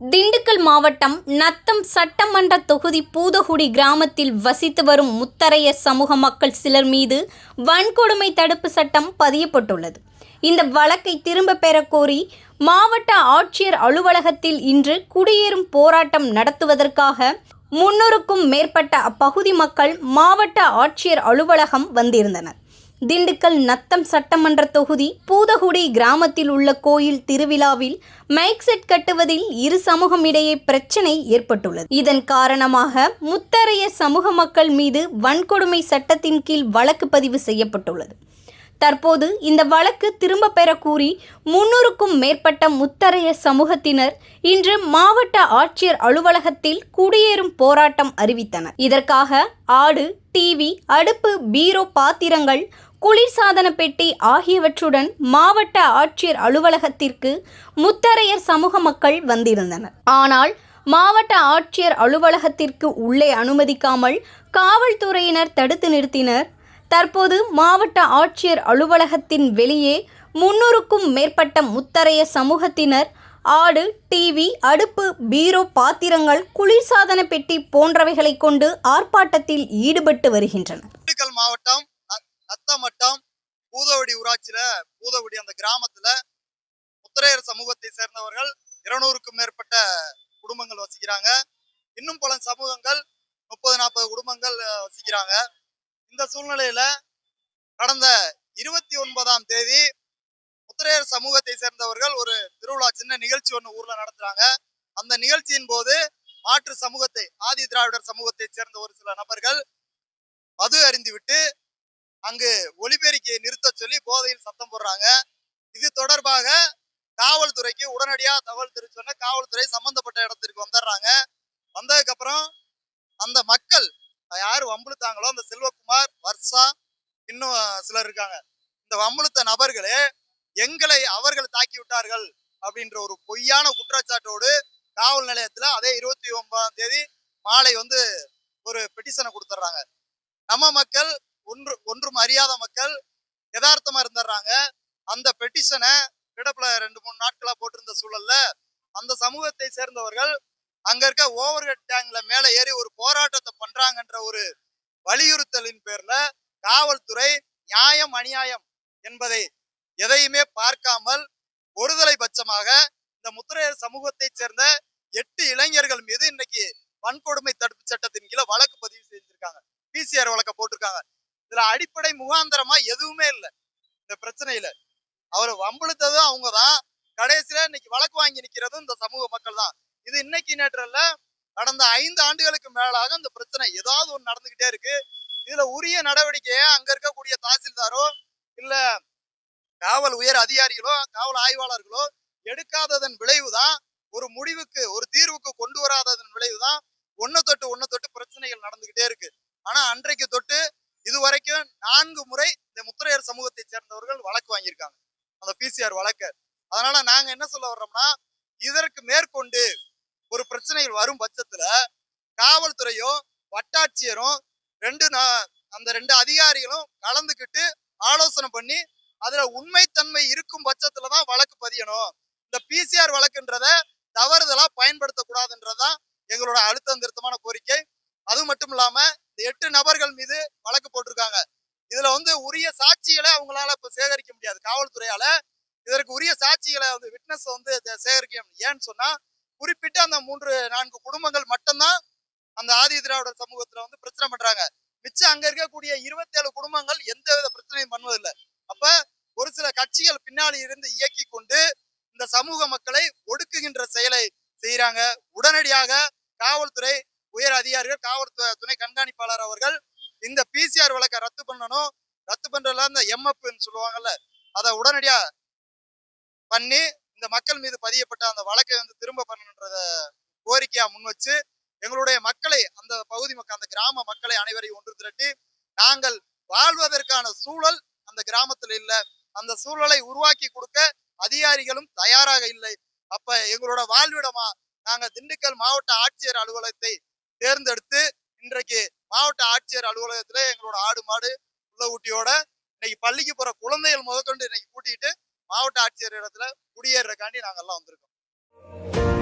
திண்டுக்கல் மாவட்டம் நத்தம் சட்டமன்ற தொகுதி பூதகுடி கிராமத்தில் வசித்து வரும் முத்தரையர் சமூக மக்கள் சிலர் மீது வன்கொடுமை தடுப்பு சட்டம் பதியப்பட்டுள்ளது. இந்த வழக்கை திரும்ப பெறக் கோரி மாவட்ட ஆட்சியர் அலுவலகத்தில் இன்று குடியேறும் போராட்டம் நடத்துவதற்காக முன்னூறுக்கும் மேற்பட்ட அப்பகுதி மக்கள் மாவட்ட ஆட்சியர் அலுவலகம் வந்திருந்தனர். திண்டுக்கல் நத்தம் சட்டமன்ற தொகுதி பூதகுடி கிராமத்தில் உள்ள கோயில் திருவிழாவில் மைக் செட் கட்டுவதில் இரு சமூகம் இடையே பிரச்சனை ஏற்பட்டுள்ளது. இதன் காரணமாக முத்தரைய சமூக மக்கள் மீது வன்கொடுமை சட்டத்தின் கீழ் வழக்கு பதிவு செய்யப்பட்டுள்ளது. தற்போது இந்த வழக்கு திரும்ப பெற கூறி முன்னூறுக்கும் மேற்பட்ட முத்தரைய சமூகத்தினர் இன்று மாவட்ட ஆட்சியர் அலுவலகத்தில் குடியேறும் போராட்டம் அறிவித்தனர். இதற்காக ஆடு டிவி அடுப்பு பீரோ பாத்திரங்கள் குளிர்சாதன பெட்டி ஆகியவற்றுடன் மாவட்ட ஆட்சியர் அலுவலகத்திற்கு முத்தரையர் சமூக மக்கள் வந்திருந்தனர். ஆனால் மாவட்ட ஆட்சியர் அலுவலகத்திற்கு உள்ளே அனுமதிக்காமல் காவல்துறையினர் தடுத்து நிறுத்தினர். தற்போது மாவட்ட ஆட்சியர் அலுவலகத்தின் வெளியே முன்னூறுக்கும் மேற்பட்ட முத்தரைய சமூகத்தினர் ஆடு டிவி அடுப்பு பீரோ பாத்திரங்கள் குளிர்சாதன பெட்டி போன்றவைகளை கொண்டு ஆர்ப்பாட்டத்தில் ஈடுபட்டு வருகின்றனர். திண்டுக்கல் மாவட்டம் நத்தமட்டம் பூதவடி ஊராட்சியில பூதவடி அந்த கிராமத்துல முத்திரையர் சமூகத்தை சேர்ந்தவர்கள் இருநூறுக்கும் மேற்பட்ட குடும்பங்கள் வசிக்கிறாங்க. இன்னும் பல சமூகங்கள் முப்பது நாற்பது குடும்பங்கள் வசிக்கிறாங்க. இந்த சூழ்நிலையில கடந்த இருபத்தி ஒன்பதாம் தேதி முத்திரையர் சமூகத்தை சேர்ந்தவர்கள் ஒரு திருவிழா சின்ன நிகழ்ச்சி ஒன்று ஊர்ல நடத்துறாங்க. அந்த நிகழ்ச்சியின் போது மாற்று சமூகத்தை ஆதி திராவிடர் சமூகத்தை சேர்ந்த ஒரு சில நபர்கள் மது அறிந்துவிட்டு அங்கு ஒலிபெருக்கியை நிறுத்த சொல்லி போதையில் சத்தம் போடுறாங்க. இது தொடர்பாக காவல்துறைக்கு உடனடியாக தகவல் தெரிவிச்சோன்னா காவல்துறை சம்பந்தப்பட்ட இடத்திற்கு வந்துடுறாங்க. வந்ததுக்கப்புறம் அந்த மக்கள் யார் வம்புழுத்தாங்களோ அந்த செல்வகுமார் வர்ஷா இன்னும் சிலர் இருக்காங்க. இந்த வம்புழுத்த நபர்களே எங்களை அவர்கள் தாக்கி விட்டார்கள் அப்படின்ற ஒரு பொய்யான குற்றச்சாட்டோடு காவல் நிலையத்துல அதே இருபத்தி ஒன்பதாம் தேதி மாலை வந்து ஒரு பெட்டிஷனை கொடுத்துட்றாங்க நம்ம மக்கள் ஒன்று ஒன்றும் அறியாத மக்கள் யதார்த்தமா இருந்துடுறாங்க அந்த பெட்டிஷனை கிடப்புல ரெண்டு மூணு நாட்களா போட்டிருந்த சூழல்ல அந்த சமூகத்தை சேர்ந்தவர்கள் அங்க இருக்க ஓவர் ஹெட் டேங்க்ல மேல ஏறி ஒரு போராட்டத்தை பண்றாங்கன்ற ஒரு வலியுறுத்தலின் பேர்ல காவல்துறை நியாயம் அநியாயம் என்பதை எதையுமே பார்க்காமல் ஒருதலை பட்சமாக இந்த முத்திரையர் சமூகத்தை சேர்ந்த எட்டு இளைஞர்கள் மீது இன்னைக்கு வன்கொடுமை தடுப்பு சட்டத்தின் கீழே வழக்கு பதிவு செஞ்சிருக்காங்க. பிசிஆர் வழக்க போட்டிருக்காங்க. இதுல அடிப்படை முகாந்திரமா எதுவுமே இல்லை. இந்த பிரச்சனையில. அவர் வம்பிழுத்ததும் அவங்கதான். கடைசியில இன்னைக்கு வழக்கு வாங்கி நிக்கிறதும் இந்த சமூக மக்கள் தான் இது இன்னைக்கு நேற்றல்ல கடந்த ஐந்து ஆண்டுகளுக்கு மேலாக இந்த பிரச்சனை ஏதாவது ஒன்று நடந்துகிட்டே இருக்கு. இதுல உரிய நடவடிக்கையை அங்க இருக்கக்கூடிய தாசில்தாரோ இல்ல காவல் உயர் அதிகாரிகளோ காவல் ஆய்வாளர்களோ எடுக்காததன் விளைவுதான் ஒரு முடிவுக்கு ஒரு தீர்வுக்கு கொண்டு வராததன் விளைவுதான் ஒன்னு தொட்டு ஒன்னு தொட்டு பிரச்சனைகள் நடந்துகிட்டே இருக்கு. ஆனா அன்றைக்கு தொட்டு இது வரைக்கும் நான்கு முறை இந்த முத்திரையர் சமூகத்தை சேர்ந்தவர்கள் வழக்கு வாங்கியிருக்காங்க. அந்த பிசிஆர் வழக்கு. அதனால நாங்க என்ன சொல்ல வர்றோம்னா இதற்கு மேற்கொண்டு ஒரு பிரச்சனைகள் வரும் பட்சத்துல காவல்துறையும் வட்டாட்சியரும் ரெண்டு நா- அந்த ரெண்டு அதிகாரிகளும் கலந்துக்கிட்டு ஆலோசனை பண்ணி அதுல உண்மைத்தன்மை இருக்கும் பட்சத்துல தான் வழக்கு பதியணும். இந்த பிசிஆர் வழக்குன்றத தவறுதலா பயன்படுத்தக்கூடாதுன்றதுதான் எங்களோட அழுத்த திருத்தமான கோரிக்கை. அது மட்டும் இல்லாம இந்த எட்டு நபர்கள் மீது வழக்கு போட்டிருக்காங்க. இதுல வந்து உரிய சாட்சிகளை அவங்களால இப்ப சேகரிக்க முடியாது. காவல்துறையால இதற்கு உரிய சாட்சிகளை வந்து விட்னஸ் வந்து சேகரிக்க ஏன்னு சொன்னா குறிப்பிட்டு அந்த மூன்று நான்கு குடும்பங்கள் மட்டும்தான் அந்த ஆதி திராவிடர் சமூகத்துல வந்து பிரச்சனை பண்றாங்க. மிச்சம் அங்க இருக்கக்கூடிய இருபத்தேழு குடும்பங்கள் எந்த வித பிரச்சனையும் பண்ணுவதில்லை. அப்ப ஒரு சில கட்சிகள் பின்னாடி இருந்து இயக்கி கொண்டு இந்த சமூக மக்களை ஒடுக்குகின்ற செயலை செய்யறாங்க உடனடியாக காவல்துறை உயர் அதிகாரிகள் காவல்துறை துணை கண்காணிப்பாளர் அவர்கள் இந்த பிசிஆர் வழக்கை ரத்து பண்ணணும். ரத்து பண்றதுல அந்த எம்எஃப்னு சொல்லுவாங்கல்ல அதை உடனடியா பண்ணி இந்த மக்கள் மீது பதியப்பட்ட அந்த வழக்கை வந்து திரும்ப பண்ணணுன்றத கோரிக்கையா முன் வச்சு எங்களுடைய மக்களை அந்த பகுதி மக்கள் அந்த கிராம மக்களை அனைவரையும் ஒன்று திரட்டி நாங்கள் வாழ்வதற்கான சூழல் அந்த கிராமத்தில் இல்லை. அந்த சூழலை உருவாக்கி கொடுக்க அதிகாரிகளும் தயாராக இல்லை. அப்ப எங்களோட வாழ்விடமா நாங்க திண்டுக்கல் மாவட்ட ஆட்சியர் அலுவலகத்தை தேர்ந்தெடுத்து இன்றைக்கு மாவட்ட ஆட்சியர் அலுவலகத்துல எங்களோட ஆடு மாடு உள்ள ஊட்டியோட இன்னைக்கு பள்ளிக்கு போற குழந்தைகள் முதற்கொண்டு இன்னைக்கு கூட்டிட்டு மாவட்ட ஆட்சியர் இடத்துல குடியேறக்காண்டி நாங்கள்லாம் வந்திருக்கோம்.